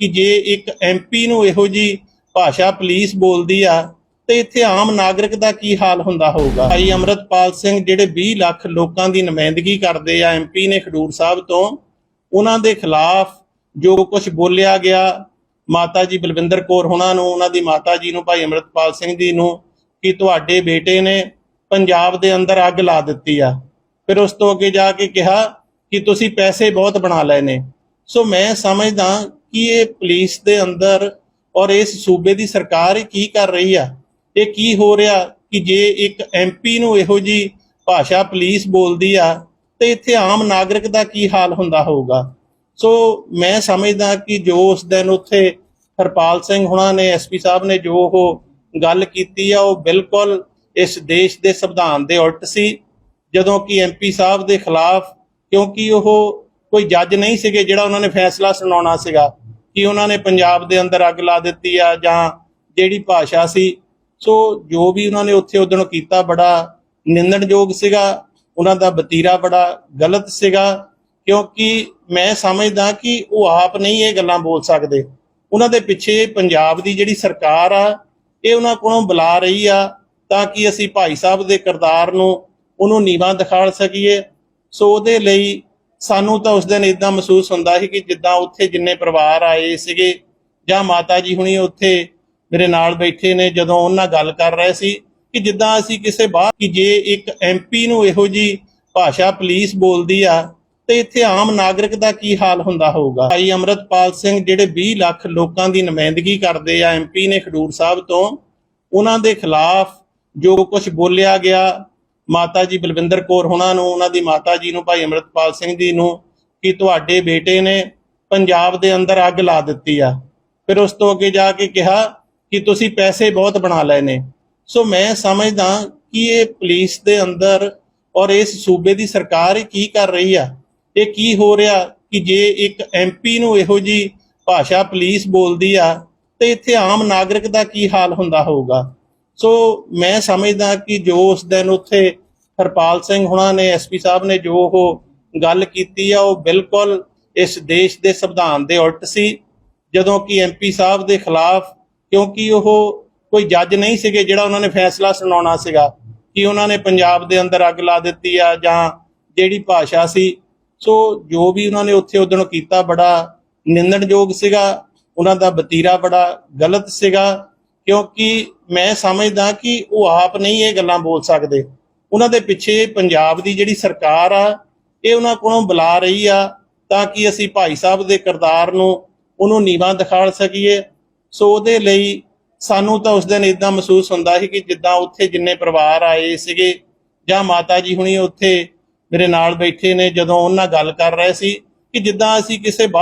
ਕਿ ਜੇ ਇੱਕ ਐਮਪੀ ਨੂੰ ਇਹੋ ਜੀ ਭਾਸ਼ਾ ਪੁਲਿਸ ਬੋਲਦੀ ਆ, ਤੇ ਇੱਥੇ ਆਮ ਨਾਗਰਿਕ ਦਾ ਕੀ ਹਾਲ ਹੁੰਦਾ ਹੋਊਗਾ? ਭਾਈ ਅਮਰਤਪਾਲ ਸਿੰਘ ਜਿਹੜੇ 20 ਲੱਖ ਲੋਕਾਂ ਦੀ ਨੁਮਾਇੰਦਗੀ ਕਰਦੇ ਆ ਐਮਪੀ ਨੇ ਖਡੂਰ ਸਾਹਿਬ ਤੋਂ, ਉਹਨਾਂ ਦੇ ਖਿਲਾਫ ਜੋ ਕੁਝ ਬੋਲਿਆ ਗਿਆ, ਮਾਤਾ ਜੀ ਬਲਵਿੰਦਰ ਕੌਰ ਹੁਣਾਂ ਨੂੰ, ਉਹਨਾਂ ਦੀ ਮਾਤਾ ਜੀ ਨੂੰ, ਭਾਈ ਅਮਰਤਪਾਲ ਸਿੰਘ ਜੀ ਨੂੰ, ਕਿ ਤੁਹਾਡੇ ਬੇਟੇ ਨੇ ਪੰਜਾਬ ਦੇ ਅੰਦਰ ਅੱਗ ਲਾ ਦਿੱਤੀ ਆ। ਫਿਰ ਉਸ ਤੋਂ ਅੱਗੇ ਜਾ ਕੇ ਕਿਹਾ ਕਿ ਤੁਸੀਂ ਪੈਸੇ ਬਹੁਤ ਬਣਾ ਲਏ ਨੇ। ਸੋ ਮੈਂ ਸਮਝਦਾ ਕਿ ਇਹ ਪੁਲਿਸ ਦੇ ਅੰਦਰ ਔਰ ਇਸ ਸੂਬੇ ਦੀ ਸਰਕਾਰ ਇਹ ਕੀ ਕਰ ਰਹੀ ਆ? ਇਹ ਕੀ ਹੋ ਰਿਹਾ ਕਿ ਜੇ ਇੱਕ ਐਮਪੀ ਨੂੰ ਇਹੋ ਜੀ ਭਾਸ਼ਾ ਪੁਲਿਸ ਬੋਲਦੀ ਆ, ਤੇ ਇੱਥੇ ਆਮ ਨਾਗਰਿਕ ਦਾ ਕੀ ਹਾਲ ਹੁੰਦਾ ਹੋਊਗਾ? ਸੋ ਮੈਂ ਸਮਝਦਾ ਕਿ ਜੋ ਉਸ ਦਿਨ ਉੱਥੇ ਹਰਪਾਲ ਸਿੰਘ ਹੁਣਾਂ ਨੇ ਐਸਪੀ ਸਾਹਿਬ ਨੇ ਜੋ ਉਹ ਗੱਲ ਕੀਤੀ ਆ, ਉਹ ਬਿਲਕੁਲ ਇਸ ਦੇਸ਼ ਦੇ ਸੰਵਿਧਾਨ ਦੇ ਉਲਟ ਸੀ। ਜਦੋਂ ਕਿ ਐਮਪੀ ਸਾਹਿਬ ਦੇ ਖਿਲਾਫ, ਕਿਉਂਕਿ ਉਹ ਕੋਈ ਜੱਜ ਨਹੀਂ ਸੀਗੇ ਜਿਹੜਾ ਉਹਨਾਂ ਨੇ ਫੈਸਲਾ ਸੁਣਾਉਣਾ ਸੀਗਾ ਕਿ ਉਹਨਾਂ ਨੇ ਪੰਜਾਬ ਦੇ ਅੰਦਰ ਅੱਗ ਲਾ ਦਿੱਤੀ ਆ ਜਾਂ ਜਿਹੜੀ ਭਾਸ਼ਾ ਸੀ। ਸੋ ਜੋ ਵੀ ਉਹਨਾਂ ਨੇ ਉੱਥੇ ਉਦੋਂ ਕੀਤਾ ਬੜਾ ਨਿੰਦਣਯੋਗ ਸੀਗਾ। ਉਹਨਾਂ ਦਾ ਬਤੀਰਾ ਬੜਾ ਗਲਤ ਸੀਗਾ। ਕਿਉਂਕਿ ਮੈਂ ਸਮਝਦਾ ਕਿ ਉਹ ਆਪ ਨਹੀਂ ਇਹ ਗੱਲਾਂ ਬੋਲ ਸਕਦੇ। ਉਹਨਾਂ ਦੇ ਪਿੱਛੇ ਪੰਜਾਬ ਦੀ ਜਿਹੜੀ ਸਰਕਾਰ ਆ, ਇਹ ਉਹਨਾਂ ਕੋਲੋਂ ਬੁਲਾ ਰਹੀ ਆ ਤਾਂ ਕਿ ਅਸੀਂ ਭਾਈ ਸਾਹਿਬ ਦੇ ਕਿਰਦਾਰ ਨੂੰ ਉਹਨੂੰ ਨੀਵਾਂ ਦਿਖਾ ਸਕੀਏ। ਸੋ ਉਹਦੇ ਲਈ ਸਾਨੂੰ ਤਾਂ ਉਸ ਦਿਨ ਇਦਾਂ ਮਹਿਸੂਸ ਹੁੰਦਾ ਸੀ ਕਿ ਜਿੱਦਾਂ ਉੱਥੇ ਜਿੰਨੇ ਪਰਿਵਾਰ ਆਏ ਸੀਗੇ, ਜਾਂ ਮਾਤਾ ਜੀ ਹੁਣੀ ਉੱਥੇ ਮੇਰੇ ਨਾਲ ਬੈਠੇ ਨੇ, ਜਦੋਂ ਉਹਨਾਂ ਗੱਲ ਕਰ ਰਹੇ ਸੀ ਕਿ ਜਿੱਦਾਂ ਅਸੀਂ ਕਿਸੇ ਬਾਹਰ ਕਿ ਜੇ ਇੱਕ ਐਮਪੀ ਨੂੰ ਇਹੋ ਜੀ ਭਾਸ਼ਾ ਪੁਲਿਸ ਬੋਲਦੀ ਆ, ਤੇ ਇੱਥੇ ਆਮ ਨਾਗਰਿਕ ਦਾ ਕੀ ਹਾਲ ਹੁੰਦਾ ਹੋਊਗਾ? ਭਾਈ ਅਮਰਤਪਾਲ ਸਿੰਘ ਜਿਹੜੇ 20 ਲੱਖ ਲੋਕਾਂ ਦੀ ਨੁਮਾਇੰਦਗੀ ਕਰਦੇ ਆ ਐਮਪੀ ਨੇ ਖਡੂਰ ਸਾਹਿਬ ਤੋਂ, ਉਹਨਾਂ ਦੇ ਖਿਲਾਫ ਜੋ ਕੁਝ ਬੋਲਿਆ ਗਿਆ ਮਾਤਾ ਜੀ ਬਲਵਿੰਦਰ ਕੌਰ ਹੁਣਾਂ ਨੂੰ, ਉਹਨਾਂ ਦੀ ਮਾਤਾ ਜੀ ਨੂੰ, ਭਾਈ ਅਮਰਤਪਾਲ ਸਿੰਘ ਜੀ ਨੂੰ ਕਿ ਤੁਹਾਡੇ ਬੇਟੇ ਨੇ ਪੰਜਾਬ ਦੇ ਅੰਦਰ ਅੱਗ ਲਾ ਦਿੱਤੀ ਆ। ਫਿਰ ਉਸ ਤੋਂ ਅੱਗੇ ਜਾ ਕੇ ਕਿਹਾ ਕਿ ਤੁਸੀਂ ਪੈਸੇ ਬਹੁਤ ਬਣਾ ਲਏ ਨੇ। ਸੋ ਮੈਂ ਸਮਝਦਾ ਕਿ ਇਹ ਪੁਲਿਸ ਦੇ ਅੰਦਰ ਔਰ ਇਸ ਸੂਬੇ ਦੀ ਸਰਕਾਰ ਇਹ ਕੀ ਕਰ ਰਹੀ ਆ, ਇਹ ਕੀ ਹੋ ਰਿਹਾ ਕਿ ਜੇ ਇੱਕ ਐਮਪੀ ਨੂੰ ਇਹੋ ਜੀ ਭਾਸ਼ਾ ਪੁਲਿਸ ਬੋਲਦੀ ਆ, ਤੇ ਇੱਥੇ ਆਮ ਨਾਗਰਿਕ ਦਾ ਕੀ ਹਾਲ ਹੁੰਦਾ ਹੋਊਗਾ? ਸੋ ਮੈਂ ਸਮਝਦਾ ਕਿ ਜੋ ਉਸ ਦਿਨ ਉੱਥੇ ਹਰਪਾਲ ਸਿੰਘ ਹੁਣਾਂ ਨੇ ਐਸਪੀ ਸਾਹਿਬ ਨੇ ਜੋ ਉਹ ਗੱਲ ਕੀਤੀ ਆ, ਉਹ ਬਿਲਕੁਲ ਇਸ ਦੇਸ਼ ਦੇ ਸੰਵਿਧਾਨ ਦੇ ਉਲਟ ਸੀ। ਜਦੋਂ ਕਿ ਐਮਪੀ ਸਾਹਿਬ ਦੇ ਖਿਲਾਫ, ਕਿਉਂਕਿ ਉਹ ਕੋਈ ਜੱਜ ਨਹੀਂ ਸੀਗੇ ਜਿਹੜਾ ਉਹਨਾਂ ਨੇ ਫੈਸਲਾ ਸੁਣਾਉਣਾ ਸੀਗਾ ਕਿ ਉਹਨਾਂ ਨੇ ਪੰਜਾਬ ਦੇ ਅੰਦਰ ਅੱਗ ਲਾ ਦਿੱਤੀ ਆ ਜਾਂ ਜਿਹੜੀ ਭਾਸ਼ਾ ਸੀ। ਸੋ ਜੋ ਵੀ ਉਹਨਾਂ ਨੇ ਉੱਥੇ ਉਦੋਂ ਕੀਤਾ, ਬੜਾ ਨਿੰਦਣਯੋਗ ਸੀਗਾ। ਉਹਨਾਂ ਦਾ ਬਤੀਰਾ ਬੜਾ ਗਲਤ ਸੀਗਾ, ਕਿਉਂਕਿ ਮੈਂ ਸਮਝਦਾ ਕਿ ਉਹ ਆਪ ਨਹੀਂ ਇਹ ਗੱਲਾਂ ਬੋਲ ਸਕਦੇ। ਉਹਨਾਂ ਦੇ ਪਿੱਛੇ ਪੰਜਾਬ ਦੀ ਜਿਹੜੀ ਸਰਕਾਰ ਆ, ਇਹ ਉਹਨਾਂ ਕੋਲੋਂ ਬੁਲਾ ਰਹੀ ਆ ਤਾਂ ਕਿ ਅਸੀਂ ਭਾਈ ਸਾਹਿਬ ਦੇ ਕਿਰਦਾਰ ਨੂੰ ਉਹਨੂੰ ਨੀਵਾਂ ਦਿਖਾ ਸਕੀਏ। ਸੋ ਉਹਦੇ ਲਈ ਸਾਨੂੰ ਤਾਂ ਉਸ ਦਿਨ ਇਦਾਂ ਮਹਿਸੂਸ ਹੁੰਦਾ ਸੀ ਕਿ ਜਿੱਦਾਂ ਉੱਥੇ ਜਿੰਨੇ ਪਰਿਵਾਰ ਆਏ ਸੀਗੇ ਜਾਂ ਮਾਤਾ ਜੀ ਹੁਣੀ ਉੱਥੇ ਮੇਰੇ ਨਾਲ ਬੈਠੇ ਨੇ, ਜਦੋਂ ਉਹਨਾਂ ਗੱਲ ਕਰ ਰਹੇ ਸੀ ਕਿ ਜਿੱਦਾਂ ਅਸੀਂ ਕਿਸੇ ਬਾਹਰ